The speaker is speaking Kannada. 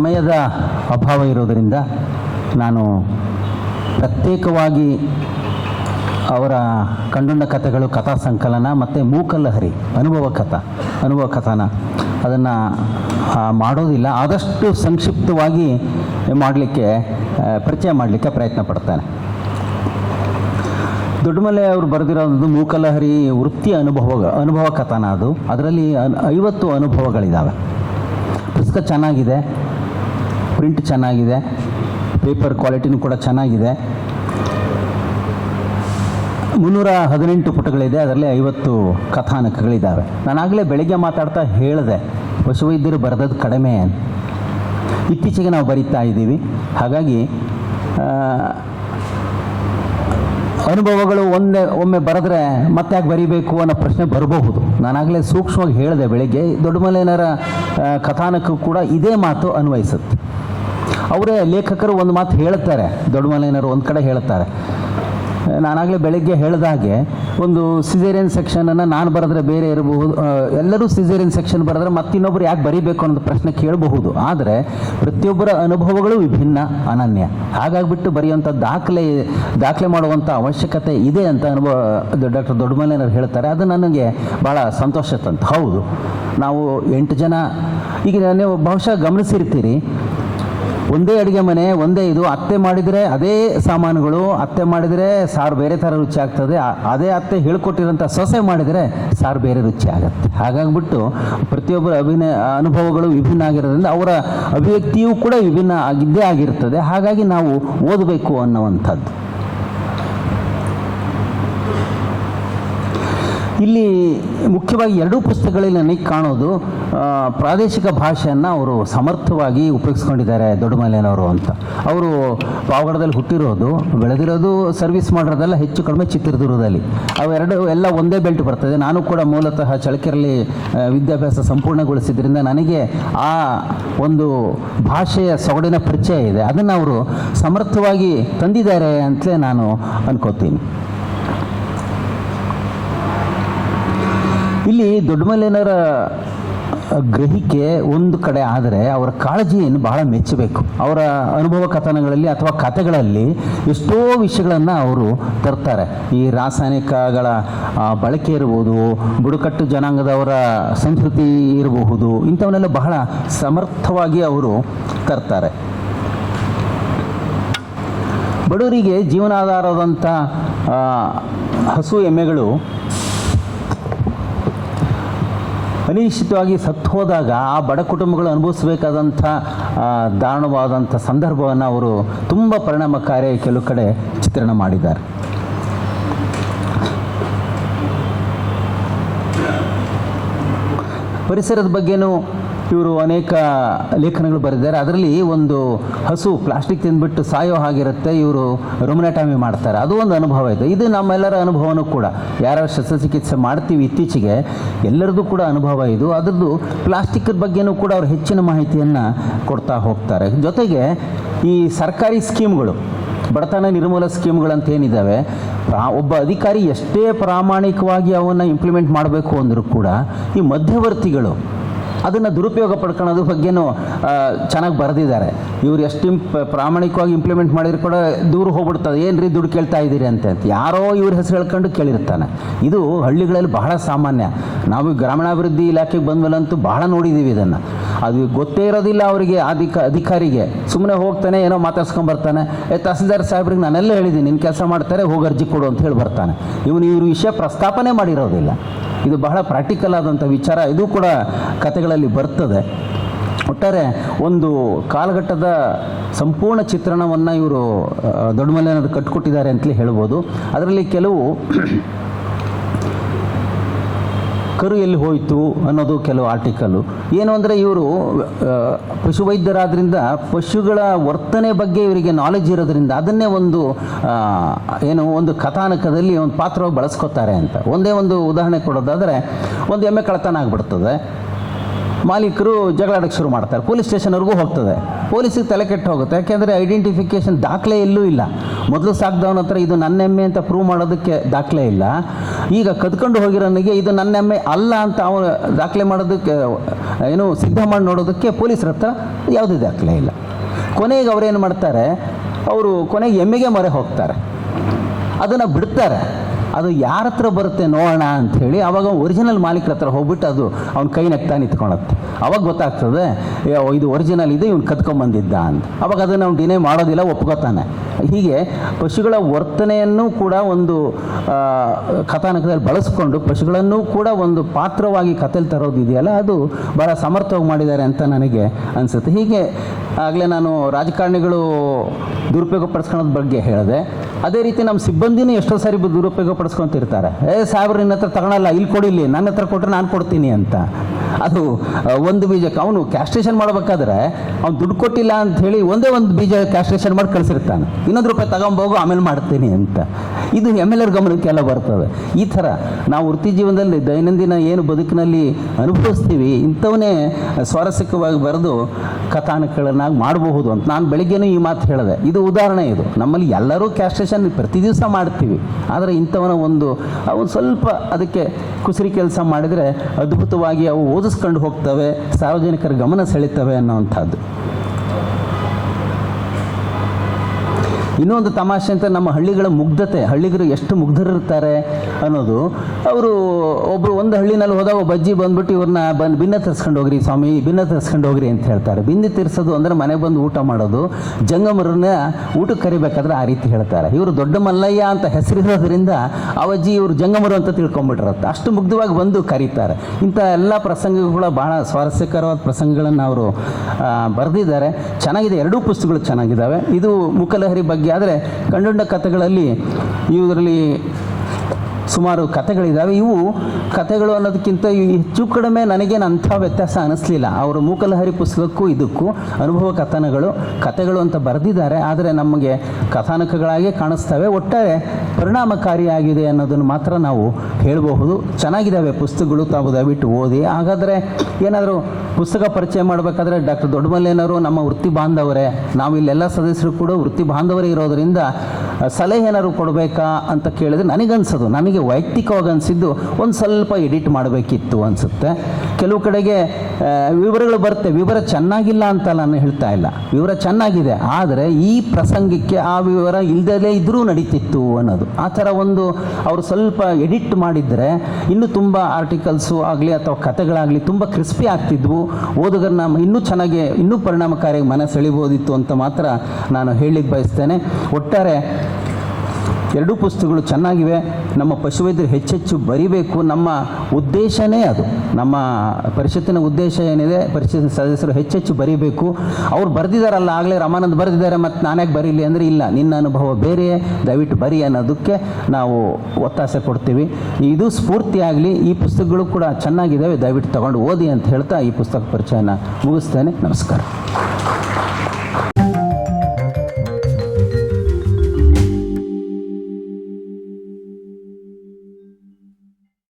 ಸಮಯದ ಅಭಾವ ಇರೋದರಿಂದ ನಾನು ಪ್ರತ್ಯೇಕವಾಗಿ ಅವರ ಕಂಡುಂಡ ಕಥೆಗಳು, ಕಥಾ ಸಂಕಲನ ಮತ್ತು ಮೂಕಲ್ಲಹರಿ, ಅನುಭವ ಕಥ, ಅನುಭವ ಕಥಾನ ಅದನ್ನು ಮಾಡೋದಿಲ್ಲ. ಆದಷ್ಟು ಸಂಕ್ಷಿಪ್ತವಾಗಿ ಮಾಡಲಿಕ್ಕೆ ಪರಿಚಯ ಮಾಡಲಿಕ್ಕೆ ಪ್ರಯತ್ನ ಪಡ್ತೇನೆ. ದೊಡ್ಡಮಲೆ ಅವರು ಬರೆದಿರೋದು ಮೂಕಲಹರಿ ವೃತ್ತಿ ಅನುಭವ ಅನುಭವ ಕಥನ ಅದು. ಅದರಲ್ಲಿ ಐವತ್ತು ಅನುಭವಗಳಿದ್ದಾವೆ ಪುಸ್ತಕ ಚೆನ್ನಾಗಿದೆ. ಪ್ರಿಂಟ್ ಚೆನ್ನಾಗಿದೆ ಪೇಪರ್ ಕ್ವಾಲಿಟಿನೂ ಕೂಡ ಚೆನ್ನಾಗಿದೆ. ಮುನ್ನೂರ ಹದಿನೆಂಟು ಪುಟಗಳಿದೆ, ಅದರಲ್ಲಿ ಐವತ್ತು ಕಥಾನಕಗಳಿದ್ದಾವೆ ನಾನಾಗಲೇ ಬೆಳಿಗ್ಗೆ ಮಾತಾಡ್ತಾ ಹೇಳಿದೆ, ಪಶುವೈದ್ಯರು ಬರೆದದ್ದು ಕಡಿಮೆ. ಇತ್ತೀಚೆಗೆ ನಾವು ಬರಿತಾ ಇದ್ದೀವಿ. ಹಾಗಾಗಿ ಅನುಭವಗಳು ಒಂದೇ ಒಮ್ಮೆ ಬರೆದ್ರೆ ಮತ್ತೆ ಯಾಕೆ ಬರೀಬೇಕು ಅನ್ನೋ ಪ್ರಶ್ನೆ ಬರಬಹುದು. ನಾನಾಗಲೇ ಸೂಕ್ಷ್ಮವಾಗಿ ಹೇಳಿದೆ ಬೆಳಿಗ್ಗೆ ದೊಡ್ಡಮಲೆನರ ಕಥಾನಕ್ಕೂ ಕಥಾನಕ ಕೂಡ ಇದೇ ಮಾತು ಅನ್ವಯಿಸುತ್ತೆ. ಅವರೇ ಲೇಖಕರು ಒಂದು ಮಾತು ಹೇಳ್ತಾರೆ ದೊಡ್ಡಮಲೆನರು ಒಂದು ಕಡೆ ಹೇಳ್ತಾರೆ. ನಾನಾಗಲೇ ಬೆಳಗ್ಗೆ ಹೇಳಿದಾಗೆ ಒಂದು ಸಿಸೇರಿಯನ್ ಸೆಕ್ಷನನ್ನು ನಾನು ಬರೆದ್ರೆ ಬೇರೆ ಇರಬಹುದು ಎಲ್ಲರೂ ಸಿಜೇರಿಯನ್ ಸೆಕ್ಷನ್ ಬರೆದ್ರೆ ಮತ್ತಿನ್ನೊಬ್ಬರು ಯಾಕೆ ಬರೀಬೇಕು ಅನ್ನೋದು ಪ್ರಶ್ನೆ ಕೇಳಬಹುದು. ಆದರೆ ಪ್ರತಿಯೊಬ್ಬರ ಅನುಭವಗಳು ವಿಭಿನ್ನ, ಅನನ್ಯ. ಹಾಗಾಗಿಬಿಟ್ಟು ಬರೆಯುವಂಥ ದಾಖಲೆ ದಾಖಲೆ ಮಾಡುವಂಥ ಅವಶ್ಯಕತೆ ಇದೆ ಅಂತ ಅನುಭವ ಡಾಕ್ಟರ್ ದೊಡ್ಡಮಲೆನವರು ಹೇಳ್ತಾರೆ. ಅದು ನನಗೆ ಭಾಳ ಸಂತೋಷ ತಂತು. ಹೌದು, ನಾವು ಎಂಟು ಜನ, ಈಗ ನೀವು ಬಹುಶಃ ಗಮನಿಸಿರ್ತೀರಿ ಒಂದೇ ಅಡುಗೆ ಮನೆ, ಒಂದೇ ಇದು. ಅತ್ತೆ ಮಾಡಿದರೆ ಅದೇ ಸಾಮಾನುಗಳು, ಅತ್ತೆ ಮಾಡಿದರೆ ಸಾರು ಬೇರೆ ಥರ ರುಚಿ ಆಗ್ತದೆ. ಅದೇ ಅತ್ತೆ ಹೇಳ್ಕೊಟ್ಟಿರೋಂಥ ಸೊಸೆ ಮಾಡಿದರೆ ಸಾರು ಬೇರೆ ರುಚಿ ಆಗುತ್ತೆ. ಹಾಗಾಗ್ಬಿಟ್ಟು ಪ್ರತಿಯೊಬ್ಬರ ಅಭಿನಯ ಅನುಭವಗಳು ವಿಭಿನ್ನ ಆಗಿರೋದ್ರಿಂದ ಅವರ ಅಭಿವ್ಯಕ್ತಿಯೂ ಕೂಡ ವಿಭಿನ್ನ ಆಗಿದ್ದೇ ಆಗಿರ್ತದೆ. ಹಾಗಾಗಿ ನಾವು ಓದಬೇಕು ಅನ್ನುವಂಥದ್ದು. ಇಲ್ಲಿ ಮುಖ್ಯವಾಗಿ ಎರಡೂ ಪುಸ್ತಕಗಳಲ್ಲಿ ನನಗೆ ಕಾಣೋದು ಪ್ರಾದೇಶಿಕ ಭಾಷೆಯನ್ನು ಅವರು ಸಮರ್ಥವಾಗಿ ಉಪಯೋಗಿಸ್ಕೊಂಡಿದ್ದಾರೆ ದೊಡ್ಡಮಲೆಯವರು ಅಂತ. ಅವರು ಪಾವಗಡದಲ್ಲಿ ಹುಟ್ಟಿರೋದು, ಬೆಳೆದಿರೋದು ಸರ್ವಿಸ್ ಮಾಡಿರೋದೆಲ್ಲ ಹೆಚ್ಚು ಕಡಿಮೆ ಚಿತ್ರದುರ್ಗದಲ್ಲಿ. ಅವೆರಡು ಎಲ್ಲ ಒಂದೇ ಬೆಲ್ಟ್ ಬರ್ತದೆ. ನಾನು ಕೂಡ ಮೂಲತಃ ಚಳಕೆರಲ್ಲಿ ವಿದ್ಯಾಭ್ಯಾಸ ಸಂಪೂರ್ಣಗೊಳಿಸಿದ್ರಿಂದ ನನಗೆ ಆ ಒಂದು ಭಾಷೆಯ ಸೊಗಡಿನ ಪರಿಚಯ ಇದೆ. ಅದನ್ನು ಅವರು ಸಮರ್ಥವಾಗಿ ತಂದಿದ್ದಾರೆ ಅಂತಲೇ ನಾನು ಅನ್ಕೋತೀನಿ. ಇಲ್ಲಿ ದೊಡ್ಡಮಲೆನರ ಗ್ರಹಿಕೆ ಒಂದು ಕಡೆ ಆದರೆ ಅವರ ಕಾಳಜಿಯನ್ನು ಬಹಳ ಮೆಚ್ಚಬೇಕು. ಅವರ ಅನುಭವ ಕಥನಗಳಲ್ಲಿ ಅಥವಾ ಕಥೆಗಳಲ್ಲಿ ಎಷ್ಟೋ ವಿಷಯಗಳನ್ನು ಅವರು ತರ್ತಾರೆ. ಈ ರಾಸಾಯನಿಕಗಳ ಬಳಕೆ ಇರ್ಬೋದು, ಬುಡಕಟ್ಟು ಜನಾಂಗದವರ ಸಂಸ್ಕೃತಿ ಇರಬಹುದು, ಇಂಥವನ್ನೆಲ್ಲ ಬಹಳ ಸಮರ್ಥವಾಗಿ ಅವರು ತರ್ತಾರೆ. ಬಡವರಿಗೆ ಜೀವನಾಧಾರದಂಥ ಹಸು ಎಮ್ಮೆಗಳು ಅನಿಶ್ಚಿತವಾಗಿ ಸತ್ತು ಹೋದಾಗ ಆ ಬಡ ಕುಟುಂಬಗಳು ಅನುಭವಿಸಬೇಕಾದಂಥ ದಾರುಣವಾದಂಥ ಸಂದರ್ಭವನ್ನು ಅವರು ತುಂಬ ಪರಿಣಾಮಕಾರಿ ಕೆಲವು ಕಡೆ ಚಿತ್ರಣ ಮಾಡಿದ್ದಾರೆ. ಪರಿಸರದ ಬಗ್ಗೆನೂ ಇವರು ಅನೇಕ ಲೇಖನಗಳು ಬರೆದಿದ್ದಾರೆ. ಅದರಲ್ಲಿ ಒಂದು ಹಸು ಪ್ಲಾಸ್ಟಿಕ್ ತಿಂದ್ಬಿಟ್ಟು ಸಾಯೋ ಹಾಗಿರುತ್ತೆ, ಇವರು ರೊಮನಾಟಮಿ ಮಾಡ್ತಾರೆ. ಅದು ಒಂದು ಅನುಭವ ಇದೆ. ಇದು ನಮ್ಮೆಲ್ಲರ ಅನುಭವನೂ ಕೂಡ. ಯಾರ್ಯಾರು ಶಸ್ತ್ರಚಿಕಿತ್ಸೆ ಮಾಡ್ತೀವಿ ಇತ್ತೀಚೆಗೆ, ಎಲ್ಲರದ್ದು ಕೂಡ ಅನುಭವ ಇದು. ಅದರದ್ದು ಪ್ಲಾಸ್ಟಿಕ್ ಬಗ್ಗೆನೂ ಕೂಡ ಅವರು ಹೆಚ್ಚಿನ ಮಾಹಿತಿಯನ್ನು ಕೊಡ್ತಾ ಹೋಗ್ತಾರೆ. ಜೊತೆಗೆ ಈ ಸರ್ಕಾರಿ ಸ್ಕೀಮ್ಗಳು, ಬಡತನ ನಿರ್ಮೂಲ ಸ್ಕೀಮ್ಗಳಂತ ಏನಿದ್ದಾವೆ ಪ್ರಾ, ಒಬ್ಬ ಅಧಿಕಾರಿ ಎಷ್ಟೇ ಪ್ರಾಮಾಣಿಕವಾಗಿ ಅವನ್ನು ಇಂಪ್ಲಿಮೆಂಟ್ ಮಾಡಬೇಕು ಅಂದರೂ ಕೂಡ ಈ ಮಧ್ಯವರ್ತಿಗಳು ಅದನ್ನು ದುರುಪಯೋಗ ಪಡ್ಕೊಳ್ಳೋದ್ರ ಬಗ್ಗೆನೂ ಚೆನ್ನಾಗಿ ಬರೆದಿದ್ದಾರೆ. ಇವ್ರು ಎಷ್ಟು ಇಂಪ್, ಪ್ರಾಮಾಣಿಕವಾಗಿ ಇಂಪ್ಲಿಮೆಂಟ್ ಮಾಡಿದ್ರು ಕೂಡ ದೂರ ಹೋಗ್ಬಿಡ್ತದೆ. ಏನು ರೀ ದುಡ್ಡು ಕೇಳ್ತಾ ಇದ್ದೀರಿ ಅಂತ. ಯಾರೋ ಇವ್ರ ಹೆಸರು ಹೇಳ್ಕೊಂಡು ಕೇಳಿರ್ತಾನೆ. ಇದು ಹಳ್ಳಿಗಳಲ್ಲಿ ಬಹಳ ಸಾಮಾನ್ಯ. ನಾವು ಗ್ರಾಮೀಣಾಭಿವೃದ್ಧಿ ಇಲಾಖೆಗೆ ಬಂದ್ಮೇಲಂತೂ ಬಹಳ ನೋಡಿದ್ದೀವಿ ಇದನ್ನು. ಅದು ಗೊತ್ತೇ ಇರೋದಿಲ್ಲ ಅವರಿಗೆ, ಅಧಿಕ, ಅಧಿಕಾರಿಗೆ. ಸುಮ್ಮನೆ ಹೋಗ್ತಾನೆ, ಏನೋ ಮಾತಾಡ್ಸ್ಕೊಂಬರ್ತಾನೆ ಏ, ತಹಸೀಲ್ದಾರ್ ಸಾಹೇಬ್ರಿಗೆ ನಾನೆಲ್ಲ ಹೇಳಿದ್ದೀನಿ ನಿನ್ನ ಕೆಲಸ ಮಾಡ್ತಾರೆ, ಹೋಗಿ ಅರ್ಜಿ ಕೊಡು ಅಂತ ಹೇಳಿ ಬರ್ತಾನೆ. ಇವನು ಇವ್ರ ವಿಷಯ ಪ್ರಸ್ತಾಪನೆ ಮಾಡಿರೋದಿಲ್ಲ. ಇದು ಬಹಳ ಪ್ರಾಕ್ಟಿಕಲ್ ಆದಂಥ ವಿಚಾರ. ಇದು ಕೂಡ ಕಥೆಗಳಲ್ಲಿ ಬರ್ತದೆ. ಒಟ್ಟಾರೆ ಒಂದು ಕಾಲಘಟ್ಟದ ಸಂಪೂರ್ಣ ಚಿತ್ರಣವನ್ನು ಇವರು ದೊಡ್ಡಮಲೆಯವರು ಕಟ್ಕೊಟ್ಟಿದ್ದಾರೆ ಅಂತಲೇ ಹೇಳ್ಬೋದು. ಅದರಲ್ಲಿ ಕೆಲವು ಕರು ಎಲ್ಲಿ ಹೋಯಿತು ಅನ್ನೋದು ಕೆಲವು ಆರ್ಟಿಕಲ್ಲು ಏನು ಅಂದರೆ ಇವರು ಪಶುವೈದ್ಯರಾದ್ರಿಂದ ಪಶುಗಳ ವರ್ತನೆ ಬಗ್ಗೆ ಇವರಿಗೆ ನಾಲೆಜ್ ಇರೋದ್ರಿಂದ ಅದನ್ನೇ ಒಂದು ಏನು, ಒಂದು ಕಥಾನಕದಲ್ಲಿ ಒಂದು ಪಾತ್ರವಾಗಿ ಬಳಸ್ಕೊತಾರೆ ಅಂತ. ಒಂದೇ ಒಂದು ಉದಾಹರಣೆ ಕೊಡೋದಾದರೆ, ಒಂದು ಎಮ್ಮೆ ಕಳತನ ಆಗಿಬಿಡ್ತದೆ. ಮಾಲೀಕರು ಜಗಳಾಡಕ್ಕೆ ಶುರು ಮಾಡ್ತಾರೆ. ಪೊಲೀಸ್ ಸ್ಟೇಷನ್ವರೆಗೂ ಹೋಗ್ತದೆ. ಪೊಲೀಸಿಗೆ ತಲೆ ಕೆಟ್ಟು ಹೋಗುತ್ತೆ. ಯಾಕೆಂದರೆ ಐಡೆಂಟಿಫಿಕೇಷನ್ ದಾಖಲೆ ಎಲ್ಲೂ ಇಲ್ಲ. ಮೊದಲು ಸಾಕ್ದವನ ಹತ್ರ ಇದು ನನ್ನ ಎಮ್ಮೆ ಅಂತ ಪ್ರೂವ್ ಮಾಡೋದಕ್ಕೆ ದಾಖಲೆ ಇಲ್ಲ. ಈಗ ಕದ್ಕೊಂಡು ಹೋಗಿರೋನಿಗೆ ಇದು ನನ್ನ ಎಮ್ಮೆ ಅಲ್ಲ ಅಂತ ಅವನು ದಾಖಲೆ ಮಾಡೋದಕ್ಕೆ, ಏನು ಸಿದ್ಧ ಮಾಡಿ ನೋಡೋದಕ್ಕೆ ಪೊಲೀಸರ ಹತ್ರ ಯಾವುದೇ ದಾಖಲೆ ಇಲ್ಲ. ಕೊನೆಗೆ ಅವರೇನು ಮಾಡ್ತಾರೆ, ಅವರು ಕೊನೆಗೆ ಎಮ್ಮೆಗೆ ಮೊರೆ ಹೋಗ್ತಾರೆ. ಅದನ್ನು ಬಿಡ್ತಾರೆ. ಅದು ಯಾರ ಹತ್ರ ಬರುತ್ತೆ ನೋಡೋಣ ಹೇಳಿ ಅವಾಗ ಒರಿಜಿನಲ್ ಮಾಲೀಕರ ಹತ್ರ ಹೋಗ್ಬಿಟ್ಟು ಅದು ಅವ್ನ ಕೈ ನೆಕ್ತಾ ನಿಂತ್ಕೊಳತ್ತೆ ಅವಾಗ ಗೊತ್ತಾಗ್ತದೆ ಇದು ಒರಿಜಿನಲ್ ಇದೆ, ಇವ್ನು ಕತ್ಕೊಂಬಂದಿದ್ದ ಅಂತ. ಅವಾಗ ಅದನ್ನು ಅವ್ನು ಡಿನೇ ಮಾಡೋದಿಲ್ಲ, ಒಪ್ಕೋತಾನೆ. ಹೀಗೆ ಪಶುಗಳ ವರ್ತನೆಯನ್ನು ಕೂಡ ಒಂದು ಕಥಾನಕದಲ್ಲಿ ಬಳಸ್ಕೊಂಡು ಪಶುಗಳನ್ನು ಕೂಡ ಒಂದು ಪಾತ್ರವಾಗಿ ಕಥೆಲಿ ತರೋದಿದೆಯಲ್ಲ, ಅದು ಭಾಳ ಸಮರ್ಥವಾಗಿ ಮಾಡಿದ್ದಾರೆ ಅಂತ ನನಗೆ ಅನಿಸುತ್ತೆ. ಹೀಗೆ ಆಗಲೇ ನಾನು ರಾಜಕಾರಣಿಗಳು ದುರುಪಯೋಗ ಪಡಿಸ್ಕೊಳ್ಳೋದ್ ಬಗ್ಗೆ ಹೇಳಿದೆ. ಅದೇ ರೀತಿ ನಮ್ಮ ಸಿಬ್ಬಂದಿನೂ ಎಷ್ಟೋ ಸಾರಿ ದುರುಪಯೋಗ ಪಡಿಸ್ಕೊಂತಿರ್ತಾರೆ ಏ ಸಾಹೇಬ್ರು, ನಿನ್ನ ಹತ್ರ ತಗೊಳಲ್ಲ, ಇಲ್ಲಿ ಕೊಡಿಲಿ ನನ್ನ ಹತ್ರ ಕೊಟ್ಟರೆ ನಾನು ಕೊಡ್ತೀನಿ ಅಂತ. ಅದು ಒಂದು ಬೀಜಕ್ಕೆ ಅವನು ಕ್ಯಾಸ್ಟ್ರೇಷನ್ ಮಾಡಬೇಕಾದ್ರೆ ಅವ್ನು ದುಡ್ಡು ಕೊಟ್ಟಿಲ್ಲ ಅಂತ ಹೇಳಿ ಒಂದೇ ಒಂದು ಬೀಜ ಕ್ಯಾಸ್ಟ್ರೇಷನ್ ಮಾಡಿ ಕಳಿಸಿರ್ತಾನೆ. ಇನ್ನೊಂದು ರೂಪಾಯಿ ತಗೊಂಬೋಗು, ಆಮೇಲೆ ಮಾಡ್ತೀನಿ ಅಂತ. ಇದು ಎಂ ಎಲ್ ಎರ್ ಗಮನಕ್ಕೆಲ್ಲ ಬರ್ತದೆ. ಈ ಥರ ನಾವು ವೃತ್ತಿ ಜೀವನದಲ್ಲಿ ದೈನಂದಿನ ಏನು ಬದುಕಿನಲ್ಲಿ ಅನುಭವಿಸ್ತೀವಿ, ಇಂಥವನ್ನೇ ಸ್ವಾರಸ್ಯಕವಾಗಿ ಬರೆದು ಕಥಾನಕಗಳನ್ನಾಗಿ ಮಾಡಬಹುದು ಅಂತ ನಾನು ಬೆಳಿಗ್ಗೆನೂ ಈ ಮಾತು ಹೇಳಿದೆ. ಇದು ಉದಾಹರಣೆ ಇದು. ನಮ್ಮಲ್ಲಿ ಎಲ್ಲರೂ ಕ್ಯಾಸ್ಟ್ರೇಷನ್ ಪ್ರತಿ ದಿವಸ ಮಾಡ್ತೀವಿ. ಆದರೆ ಇಂಥವನ ಒಂದು ಅವು ಸ್ವಲ್ಪ ಅದಕ್ಕೆ ಕುಸಿರಿ ಕೆಲಸ ಮಾಡಿದರೆ ಅದ್ಭುತವಾಗಿ ಅವು ಓದಿಸ್ಕೊಂಡು ಹೋಗ್ತವೆ, ಸಾರ್ವಜನಿಕರ ಗಮನ ಸೆಳಿತವೆ ಅನ್ನೋವಂಥದ್ದು. ಇನ್ನೊಂದು ತಮಾಷೆ ಅಂತ ನಮ್ಮ ಹಳ್ಳಿಗಳ ಮುಗ್ಧತೆ ಹಳ್ಳಿಗರು ಎಷ್ಟು ಮುಗ್ಧರಿರ್ತಾರೆ? ಅನ್ನೋದು ಅವರು ಒಬ್ಬರು ಒಂದು ಹಳ್ಳಿನಲ್ಲಿ ಹೋದಾಗ ಬಜ್ಜಿ ಬಂದ್ಬಿಟ್ಟು ಇವ್ರನ್ನ ಬಂದು ಭಿನ್ನ ತರಿಸ್ಕೊಂಡು ಹೋಗ್ರಿ ಸ್ವಾಮಿ, ಭಿನ್ನ ತರಿಸ್ಕೊಂಡು ಹೋಗ್ರಿ ಅಂತ ಹೇಳ್ತಾರೆ. ಭಿನ್ನ ತೀರಿಸೋದು ಅಂದರೆ ಮನೆಗೆ ಬಂದು ಊಟ ಮಾಡೋದು, ಜಂಗಮರನ್ನ ಊಟಕ್ಕೆ ಕರಿಬೇಕಾದ್ರೆ ಆ ರೀತಿ ಹೇಳ್ತಾರೆ. ಇವರು ದೊಡ್ಡ ಮಲ್ಲಯ್ಯ ಅಂತ ಹೆಸರಿರೋದ್ರಿಂದ ಅವಜ್ಜಿ ಇವರು ಜಂಗಮರು ಅಂತ ತಿಳ್ಕೊಂಡ್ಬಿಟ್ಟಿರತ್ತೆ. ಅಷ್ಟು ಮುಗ್ಧವಾಗಿ ಬಂದು ಕರೀತಾರೆ. ಇಂಥ ಎಲ್ಲ ಪ್ರಸಂಗಗಳು ಬಹಳ ಸ್ವಾರಸ್ಯಕರವಾದ ಪ್ರಸಂಗಗಳನ್ನು ಅವರು ಬರೆದಿದ್ದಾರೆ. ಚೆನ್ನಾಗಿದೆ. ಎರಡೂ ಪುಸ್ತಕಗಳು ಚೆನ್ನಾಗಿದ್ದಾವೆ. ಇದು ಮುಖಲಹರಿ ಬಗ್ಗೆ ಆದರೆ ಕಂಡುಂಡ ಕಥೆಗಳಲ್ಲಿ ಇದರಲ್ಲಿ ಸುಮಾರು ಕಥೆಗಳಿದ್ದಾವೆ ಇವು ಕಥೆಗಳು ಅನ್ನೋದಕ್ಕಿಂತ ಹೆಚ್ಚು ಕಡಿಮೆ ನನಗೇನು ಅಂಥ ವ್ಯತ್ಯಾಸ ಅನ್ನಿಸ್ಲಿಲ್ಲ ಅವರು ಮೂಕಲಹರಿ ಪುಸ್ತಕಕ್ಕೂ ಇದಕ್ಕೂ ಅನುಭವ ಕಥನಗಳು, ಕಥೆಗಳು ಅಂತ ಬರೆದಿದ್ದಾರೆ. ಆದರೆ ನಮಗೆ ಕಥಾನಕಗಳಾಗೇ ಕಾಣಿಸ್ತವೆ. ಒಟ್ಟಾರೆ ಪರಿಣಾಮಕಾರಿಯಾಗಿದೆ ಅನ್ನೋದನ್ನು ಮಾತ್ರ ನಾವು ಹೇಳಬಹುದು. ಚೆನ್ನಾಗಿದ್ದಾವೆ ಪುಸ್ತಕಗಳು, ತಾವು ದಯವಿಟ್ಟು ಓದಿ. ಹಾಗಾದರೆ ಏನಾದರೂ ಪುಸ್ತಕ ಪರಿಚಯ ಮಾಡಬೇಕಾದ್ರೆ ಡಾಕ್ಟರ್ ದೊಡ್ಡಮಲ್ಲೇನವರು ನಮ್ಮ ವೃತ್ತಿ ಬಾಂಧವರೇ. ನಾವು ಇಲ್ಲೆಲ್ಲ ಸದಸ್ಯರು ಕೂಡ ವೃತ್ತಿ ಬಾಂಧವರೇ ಇರೋದರಿಂದ ಸಲಹೆ ಏನಾದ್ರು ಕೊಡಬೇಕಾ ಅಂತ ಕೇಳಿದ್ರೆ ನನಗನ್ಸೋದು ನನಗೆ ವೈಯಕ್ತಿಕವಾಗಿ ಅನಿಸಿದ್ದು ಒಂದು ಸ್ವಲ್ಪ ಎಡಿಟ್ ಮಾಡಬೇಕಿತ್ತು ಅನಿಸುತ್ತೆ. ಕೆಲವು ಕಡೆಗೆ ವಿವರಗಳು ಬರುತ್ತೆ, ವಿವರ ಚೆನ್ನಾಗಿಲ್ಲ ಅಂತ ನಾನು ಹೇಳ್ತಾ ಇಲ್ಲ. ವಿವರ ಚೆನ್ನಾಗಿದೆ, ಆದರೆ ಈ ಪ್ರಸಂಗಕ್ಕೆ ಆ ವಿವರ ಇಲ್ಲದಲೇ ಇದ್ದರೂ ನಡೀತಿತ್ತು ಅನ್ನೋದು. ಆ ಥರ ಒಂದು ಅವರು ಸ್ವಲ್ಪ ಎಡಿಟ್ ಮಾಡಿದರೆ ಇನ್ನೂ ತುಂಬ ಆರ್ಟಿಕಲ್ಸು ಆಗಲಿ ಅಥವಾ ಕಥೆಗಳಾಗಲಿ ತುಂಬ ಕ್ರಿಸ್ಪಿ ಆಗ್ತಿದ್ವು. ಓದುಗರನ್ನ ಇನ್ನೂ ಚೆನ್ನಾಗಿ, ಇನ್ನೂ ಪರಿಣಾಮಕಾರಿಯಾಗಿ ಮನಸ್ಸೆಳಿಬೋದಿತ್ತು ಅಂತ ಮಾತ್ರ ನಾನು ಹೇಳಲಿಕ್ಕೆ ಬಯಸ್ತೇನೆ. ಒಟ್ಟಾರೆ ಎರಡೂ ಪುಸ್ತಕಗಳು ಚೆನ್ನಾಗಿವೆ. ನಮ್ಮ ಪಶುವೈದ್ಯರು ಹೆಚ್ಚೆಚ್ಚು ಬರಿಬೇಕು. ನಮ್ಮ ಉದ್ದೇಶನೇ ಅದು. ನಮ್ಮ ಪರಿಷತ್ತಿನ ಉದ್ದೇಶ ಏನಿದೆ, ಪರಿಷತ್ತಿನ ಸದಸ್ಯರು ಹೆಚ್ಚೆಚ್ಚು ಬರಿಬೇಕು. ಅವ್ರು ಬರೆದಿದ್ದಾರಲ್ಲ ಆಗಲೇ ರಮಾನಂದ್ ಬರೆದಿದ್ದಾರೆ ಮತ್ತು ನಾನ್ಯಾಕೆ ಬರೀಲಿ ಅಂದರೆ ಇಲ್ಲ. ನಿನ್ನ ಅನುಭವ ಬೇರೆ, ದಯವಿಟ್ಟು ಬರಿ ಅನ್ನೋದಕ್ಕೆ ನಾವು ಒತ್ತಾಸೆ ಕೊಡ್ತೀವಿ ಇದು ಸ್ಫೂರ್ತಿಯಾಗಲಿ ಈ ಪುಸ್ತಕಗಳು ಕೂಡ ಚೆನ್ನಾಗಿದ್ದಾವೆ ದಯವಿಟ್ಟು ತಗೊಂಡು ಓದಿ ಅಂತ ಹೇಳ್ತಾ ಈ ಪುಸ್ತಕ ಪರಿಚಯನ ಮುಗಿಸ್ತೇನೆ. ನಮಸ್ಕಾರ.